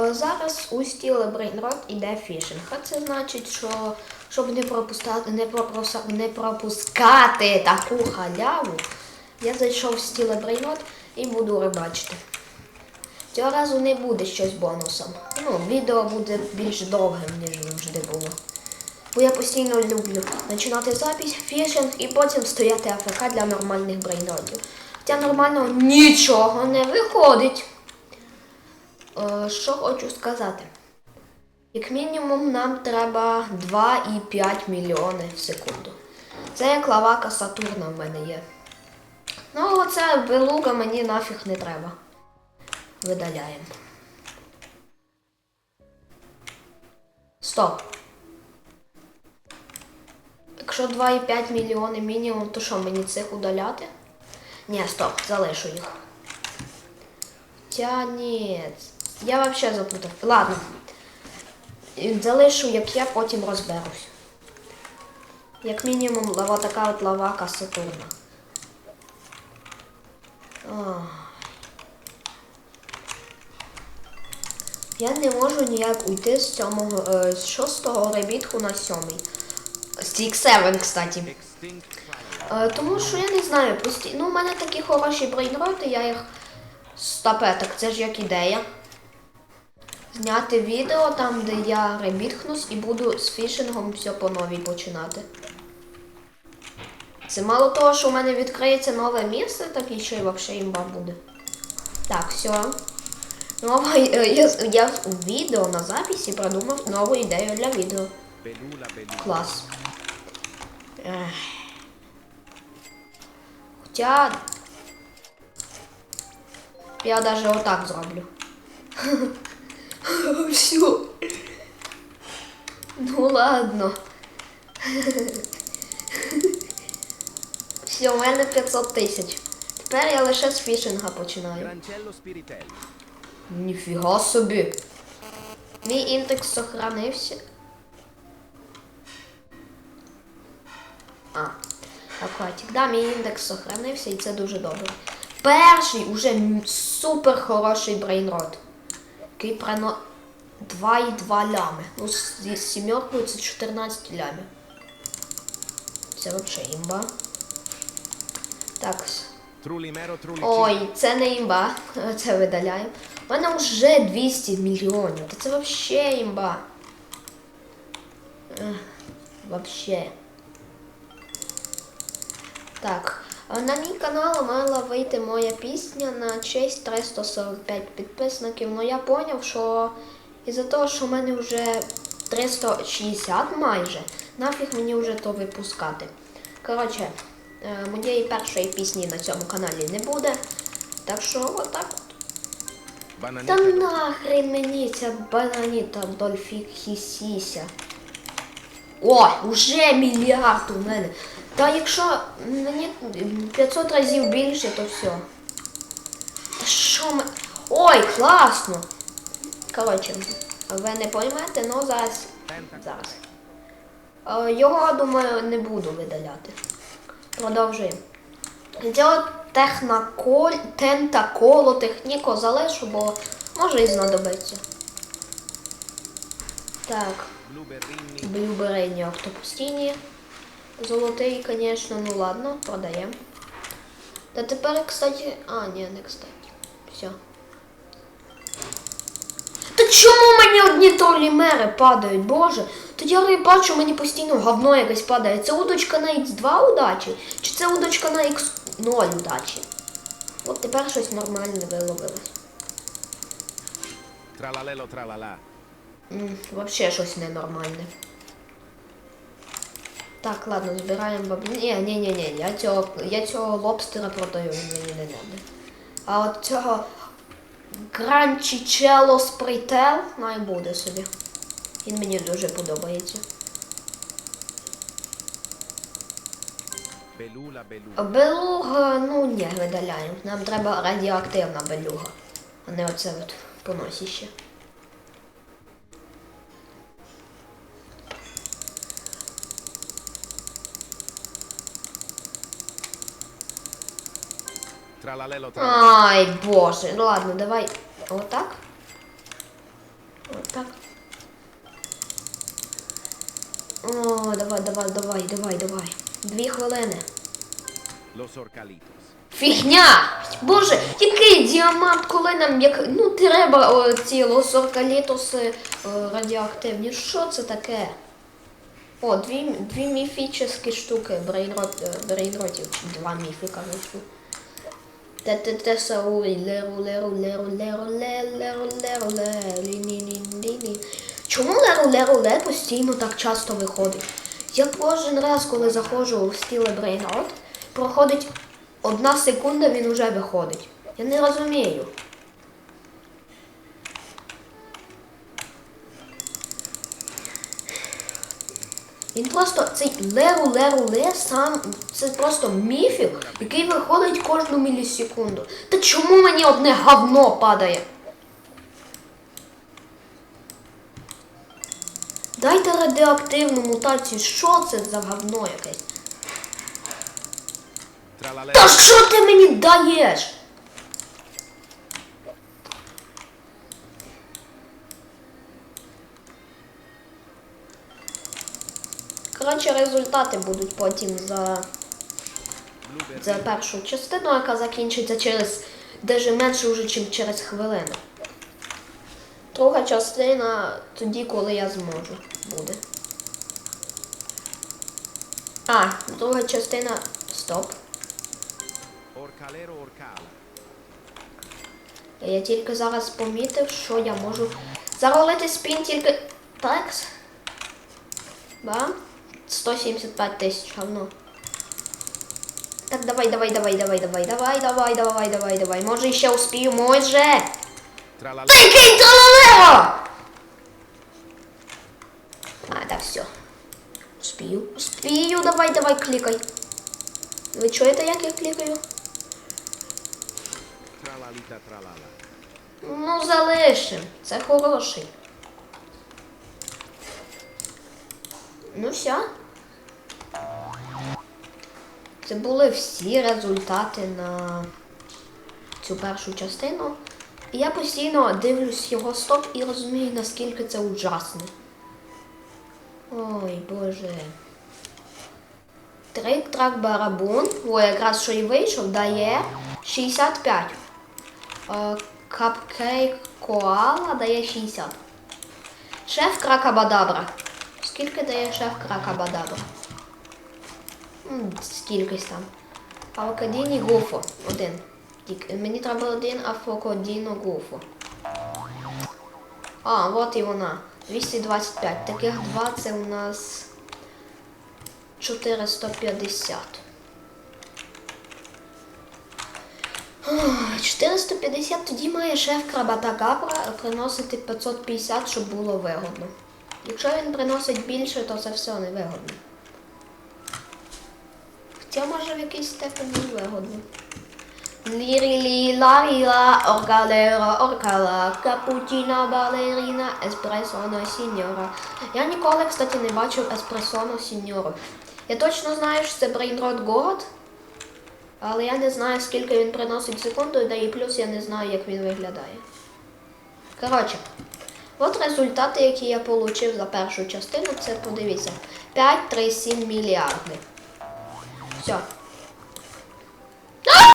Е, Зараз у стіле Брейнрот іде фішинг. А це значить, що щоб не пропускати, не, пропуска- не пропускати таку халяву, я зайшов в стіле Брейнрот і буду рибачити. Цього разу не буде щось бонусом. Ну, відео буде більш довгим, ніж завжди було. Бо я постійно люблю починати запись, фішинг і потім стояти АФК для нормальних брейнротів. Хоча нормального нічого не виходить. Е, що хочу сказати. Як мінімум нам треба 2,5 мільйони в секунду. Це як лавака Сатурна в мене є. Ну, оце белуга мені нафіг не треба. Видаляємо. Стоп. Якщо 2,5 мільйони мінімум, то що мені цих удаляти? Ні, стоп, залишу їх. Тя ні. Я взагалі заплутав. Ладно. Залишу, як я потім розберусь. Як мінімум, лава така от лавака Сатурна. Ах. Я не можу ніяк уйти з сьомого, е, з шостого ребітку на сьомий. Стік 7, кстати. Е, тому що я не знаю, пості... ну у мене такі хороші брейнроти, я їх стапе, так це ж як ідея. Зняти відео там, де я ребітхнусь і буду з фішингом все по новій починати. Це мало того, що у мене відкриється нове місце, так і ще й взагалі імба буде. Так, все. Нова, е, я, я у відео на записі продумав нову ідею для відео. Клас. Хоча. Я даже отак зроблю. Все. Ну ладно. Все, у мене 500 тисяч. Тепер я лише з фішинга починаю. Ніфіга собі. Мій індекс сохранився. А, акватик. Да, мій індекс сохранився і це дуже добре. Перший уже супер хороший брейнрот. Прено 2,2 лями. Ну, з зі сімеркою це 14 лямів. Це взагалі імба. Так. Ой, це не імба. Це видаляємо. У мене вже 200 мільйонів. Та це взагалі імба. Вообще. Так. На мій канал мала вийти моя пісня на честь 345 підписників. Ну я поняв, що із-за того, що в мене вже 360 майже, нафіг мені вже то випускати. Коротше, е, моєї першої пісні на цьому каналі не буде. Так що отак от. Bananita Та нахрен мені ця бананіта дольфіхісіся. О, уже мільярд у мене. Та якщо мені 500 разів більше, то все. Та що ми. Ой, класно! Коротше, ви не поймете, ну зараз. Зараз. Е, Його, думаю, не буду видаляти. Продовжуємо. Цього техноколь, тентаколо техніко залишу, бо може і знадобиться. Так, Блюберейні октопустіні. Золотий, звісно, ну ладно, продаємо. Та тепер, кстати. А, ні, не кстати. Все. Та чому мені одні тролімери падають, боже? Та я бачу, мені постійно говно якесь падає. Це удочка на Х2 удачі? Чи це удочка на Х0 удачі? От тепер щось нормальне виловилось. Tralalelo, tralala. Вообще щось ненормальне. Так, ладно, збираємо баблі. Ні, ні, ні, ні, я цього, я цього лобстера продаю, мені не треба. А от цього Гранчичело спрител най буде собі. Він мені дуже подобається. Belula, belula. А Белуга, ну ні, видаляємо. Нам треба радіоактивна белюга, а не оце от поносіще. Tralala. Ай, боже, ну ладно, давай. Отак. Отак. О, давай, давай, давай, давай, давай. Дві хвилини. Los Orcalitos. Фігня! Боже, який діамант, коли нам як. Ну, треба о, ці лосоркалітоси радіоактивні. Що це таке? О, дві, дві міфічні штуки е, брейнротів. Два міфи, коротше. Те те те саурі леру леру леру леру ле леру леру ле лі ні ні ні ні Чому леру леру ле постійно так часто виходить? Я кожен раз, коли заходжу в стіле брейнрот, проходить одна секунда, він уже виходить. Я не розумію. Він просто цей леру леру ле сам це просто міфік, який виходить кожну мілісекунду. Та чому мені одне говно падає? Дайте радіоактивну мутацію. Що це за говно якесь? Та що ти мені даєш? Коротше, результати будуть потім за, за першу частину, яка закінчиться через даже менше вже, ніж через хвилину. Друга частина тоді, коли я зможу, буде. А, друга частина. Стоп. Orcala. Я тільки зараз помітив, що я можу заролити спін тільки. Такс. Бам. 175 тисяч говно. Так, давай, давай, давай, давай, давай, давай, давай, давай, давай, давай. Може ще успію, може. Tralalero. Та який трололеро! А, так, все. Успію. Успію, давай, давай, клікай. Ви чуєте, як я клікаю? Tralalita tralala. Ну, залишим. Це хороший. Ну все. Це були всі результати на цю першу частину. І я постійно дивлюсь його стоп і розумію, наскільки це ужасно. Ой, боже. Трик трак барабун, о, якраз що і вийшов, дає 65. Е, Капкейк Коала дає 60. Шеф Кракабадабра. Скільки дає шеф Кракабадабра? М, Скількись там. Авокадіні Гуфо. Один. Мені треба один авокадіно Гуфо. А, от і вона. 225. Таких два це у нас 450. 450 тоді має шеф Крабатагабра приносити 550, щоб було вигодно. Якщо він приносить більше, то це все не Хоча може в якійсь степені вигодно. Лірі ларіла, оргалера, оркала, капучино, балеріна, еспресоно, сіньора. Я ніколи, кстати, не бачив еспресоно сіньору. Я точно знаю, що це брейнрот город, але я не знаю, скільки він приносить секунду, да і плюс я не знаю, як він виглядає. Коротше, от результати, які я отримав за першу частину, це подивіться. 5, 3, 7 мільярди. Все.